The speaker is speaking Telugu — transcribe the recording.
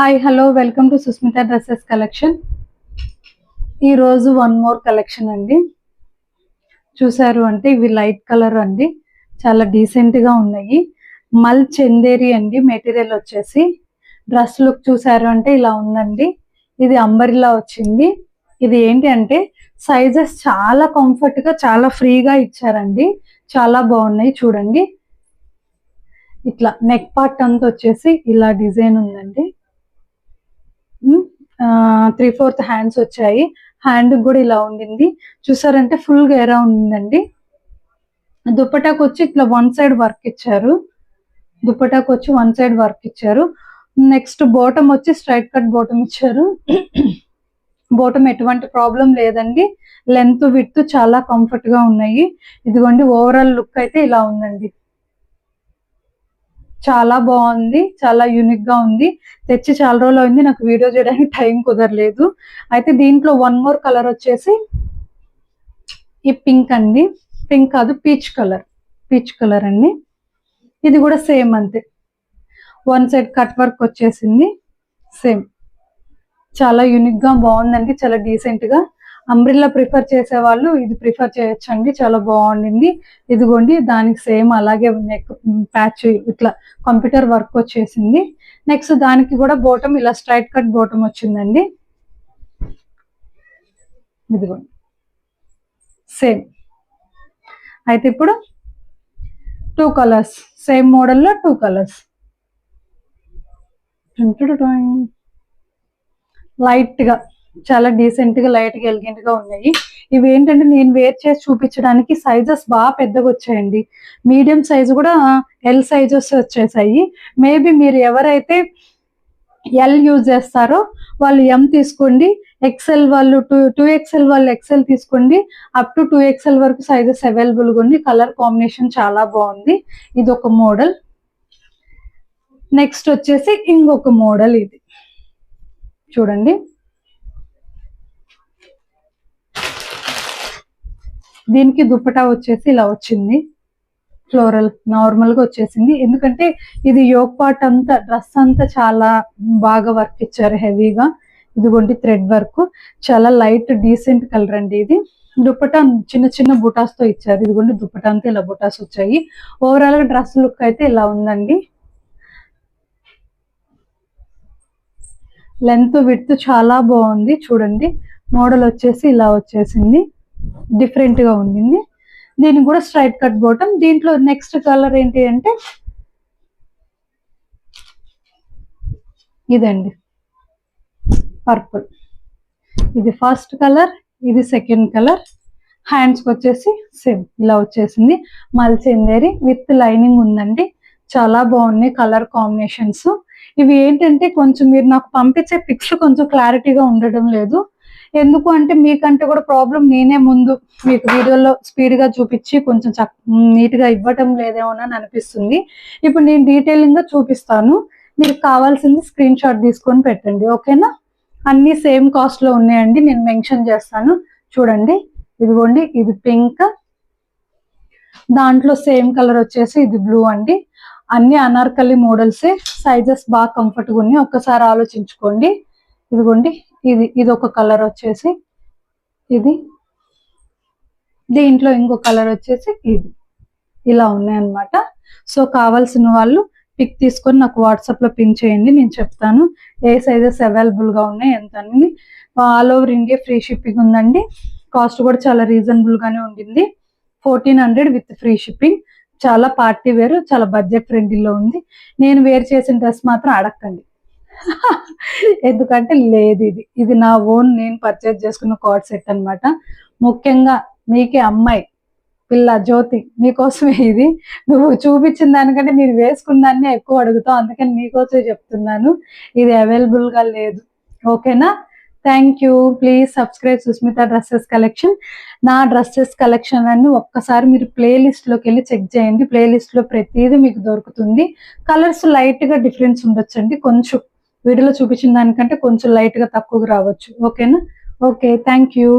Hi hello welcome to Sushmita dresses collection ఈరోజు వన్ మోర్ కలెక్షన్ అండి. చూసారు అంటే ఇవి లైట్ కలర్ అండి. చాలా డీసెంట్గా ఉన్నాయి. మల్ చందేరి అండి మెటీరియల్ వచ్చేసి. డ్రెస్ లుక్ చూసారు అంటే ఇలా ఉందండి. ఇది అంబరిలా వచ్చింది. ఇది ఏంటి అంటే సైజెస్ చాలా కంఫర్ట్గా చాలా ఫ్రీగా ఇచ్చారండి. చాలా బాగున్నాయి చూడండి. ఇట్లా నెక్ పార్ట్ అంతా వచ్చేసి ఇలా డిజైన్ ఉందండి. త్రీ ఫోర్త్ హ్యాండ్స్ వచ్చాయి. హ్యాండ్ కూడా ఇలా ఉండింది. చూసారంటే ఫుల్గా ఎరా ఉందండి దుప్పటాకు వచ్చి ఇట్లా వన్ సైడ్ వర్క్ ఇచ్చారు. దుప్పటాకు వచ్చి వన్ సైడ్ వర్క్ ఇచ్చారు. నెక్స్ట్ బోటమ్ వచ్చి స్ట్రైట్ కట్ బోటమ్ ఇచ్చారు. బోటం ఎటువంటి ప్రాబ్లం లేదండి. లెంత్ విత్ చాలా కంఫర్ట్గా ఉన్నాయి. ఇదిగోండి ఓవరాల్ లుక్ అయితే ఇలా ఉందండి. చాలా బాగుంది చాలా యూనిక్గా ఉంది. తెచ్చి చాలా రోజులు అయింది నాకు వీడియో చేయడానికి టైం కుదరలేదు. అయితే దీంట్లో వన్ మోర్ కలర్ వచ్చేసి ఈ పింక్ అండి. పింక్ కాదు పీచ్ కలర్ పీచ్ కలర్ అండి. ఇది కూడా సేమ్ అంతే. వన్ సైడ్ కట్ వర్క్ వచ్చేసింది సేమ్ చాలా యూనిక్గా బాగుందండి చాలా డీసెంట్గా. అంబ్రిల్లా ప్రిఫర్ చేసే వాళ్ళు ఇది ప్రిఫర్ చేయొచ్చండి చాలా బాగుండింది. ఇదిగోండి దానికి సేమ్ అలాగే నెక్ ప్యాచ్ ఇట్లా కంప్యూటర్ వర్క్ వచ్చేసింది. నెక్స్ట్ దానికి కూడా బోటం ఇలా స్ట్రైట్ కట్ బోటం వచ్చిందండి. ఇదిగోండి. సేమ్ అయితే ఇప్పుడు టూ కలర్స్ సేమ్ మోడల్లో టూ కలర్స్ లైట్గా చాలా డీసెంట్గా లైట్గా ఎలిగెంట్గా ఉన్నాయి. ఇవి ఏంటంటే నేను వేర్ చేసి చూపించడానికి సైజెస్ బాగా పెద్దగా వచ్చాయండి. మీడియం సైజు కూడా ఎల్ సైజెస్ వచ్చేసాయి. మేబీ మీరు ఎవరైతే ఎల్ యూజ్ చేస్తారో వాళ్ళు ఎం తీసుకోండి. ఎక్సెల్ వాళ్ళు టూ టూ ఎక్సెల్ వాళ్ళు ఎక్సెల్ తీసుకోండి. అప్ టు టూ ఎక్సెల్ వరకు సైజెస్ అవైలబుల్గా ఉంది. కలర్ కాంబినేషన్ చాలా బాగుంది. ఇది ఒక మోడల్ నెక్స్ట్ వచ్చేసి ఇంకొక మోడల్ ఇది. చూడండి. దీనికి దుప్పటా వచ్చేసి ఇలా వచ్చింది. ఫ్లోరల్ నార్మల్గా వచ్చేసింది. ఎందుకంటే ఇది యోగ్ పార్ట్ అంతా డ్రెస్ అంతా చాలా బాగా వర్క్ ఇచ్చారు హెవీగా. ఇదిగోండి థ్రెడ్ వర్క్. చాలా లైట్ డీసెంట్ కలర్ అండి ఇది. దుప్పటా చిన్న చిన్న బుటాస్తో ఇచ్చారు. ఇదిగోండి దుప్పటా అంతా ఇలా బుటాస్ వచ్చాయి. ఓవరాల్గా డ్రెస్ లుక్ అయితే ఇలా ఉందండి. లెంత్ విడ్త్ చాలా బాగుంది. చూడండి మోడల్ వచ్చేసి ఇలా వచ్చేసింది. డిఫరెంట్గా ఉండింది. దీనికి కూడా స్ట్రైట్ కట్ బోటం దీంట్లో నెక్స్ట్ కలర్ ఏంటి అంటే ఇదండి. పర్పుల్. ఇది ఫస్ట్ కలర్ ఇది సెకండ్ కలర్. హ్యాండ్స్కి వచ్చేసి సేమ్ ఇలా వచ్చేసింది. మల్చేందేరి విత్ లైనింగ్ ఉందండి. చాలా బాగున్నాయి కలర్ కాంబినేషన్స్. ఇవి ఏంటంటే కొంచెం మీరు నాకు పంపించే పిక్స్ కొంచెం క్లారిటీగా ఉండడం లేదు. ఎందుకు అంటే మీకంటే కూడా ప్రాబ్లం నేనే ముందు. మీకు వీడియోలో స్పీడ్గా చూపించి కొంచెం నీట్గా ఇవ్వటం లేదేమో అని అనిపిస్తుంది. ఇప్పుడు నేను డీటెయిలింగ్గా చూపిస్తాను. మీకు కావాల్సింది స్క్రీన్ షాట్ తీసుకొని పెట్టండి ఓకేనా అన్ని సేమ్ కాస్ట్లో ఉన్నాయండి. నేను మెన్షన్ చేస్తాను. చూడండి. ఇదిగోండి. ఇది పింక్ దాంట్లో సేమ్ కలర్ వచ్చేసి ఇది బ్లూ అండి. అన్ని అనార్కలి మోడల్సే సైజెస్ బాగా కంఫర్ట్గా ఉన్నాయి. ఒక్కసారి ఆలోచించుకోండి. ఇదిగోండి ఇది ఇది ఒక కలర్ వచ్చేసి ఇది. దీంట్లో ఇంకో కలర్ వచ్చేసి ఇది. ఇలా ఉన్నాయన్నమాట. సో కావాల్సిన వాళ్ళు పిక్ తీసుకొని నాకు వాట్సాప్లో పిన్ చేయండి నేను చెప్తాను. ఏ సైజెస్ అవైలబుల్గా ఉన్నాయి ఎంత అని. All over India free shipping ఉందండి. కాస్ట్ కూడా చాలా రీజనబుల్గానే ఉండింది. Fourteen hundred with free shipping. చాలా పార్టీ వేర్ చాలా బడ్జెట్ ఫ్రెండ్లీలో ఉంది. నేను వేర్ చేసిన డ్రెస్ మాత్రం అడగండి ఎందుకంటే లేదు ఇది. ఇది నా ఓన్ నేను పర్చేజ్ చేసుకున్న కార్డ్ సెట్ అనమాట ముఖ్యంగా మీకే అమ్మాయి పిల్ల జ్యోతి మీకోసమే ఇది. నువ్వు చూపించిన దానికంటే మీరు వేసుకున్న దాన్ని ఎక్కువ అడుగుతావు. అందుకని మీకోసమే చెప్తున్నాను. ఇది అవైలబుల్గా లేదు. ఓకేనా thank you please subscribe Sushmita dresses collection నా డ్రెస్సెస్ కలెక్షన్ అన్ని ఒక్కసారి మీరు ప్లేలిస్ట్లోకి వెళ్ళి చెక్ చేయండి. ప్లేలిస్ట్లో ప్రతిదీ మీకు దొరుకుతుంది. కలర్స్ లైట్గా డిఫరెన్స్ ఉండొచ్చండి. కొంచెం వీడియోలో చూపించిన దానికంటే కొంచెం లైట్గా తక్కువగా రావచ్చు. ఓకేనా ఓకే థ్యాంక్ యూ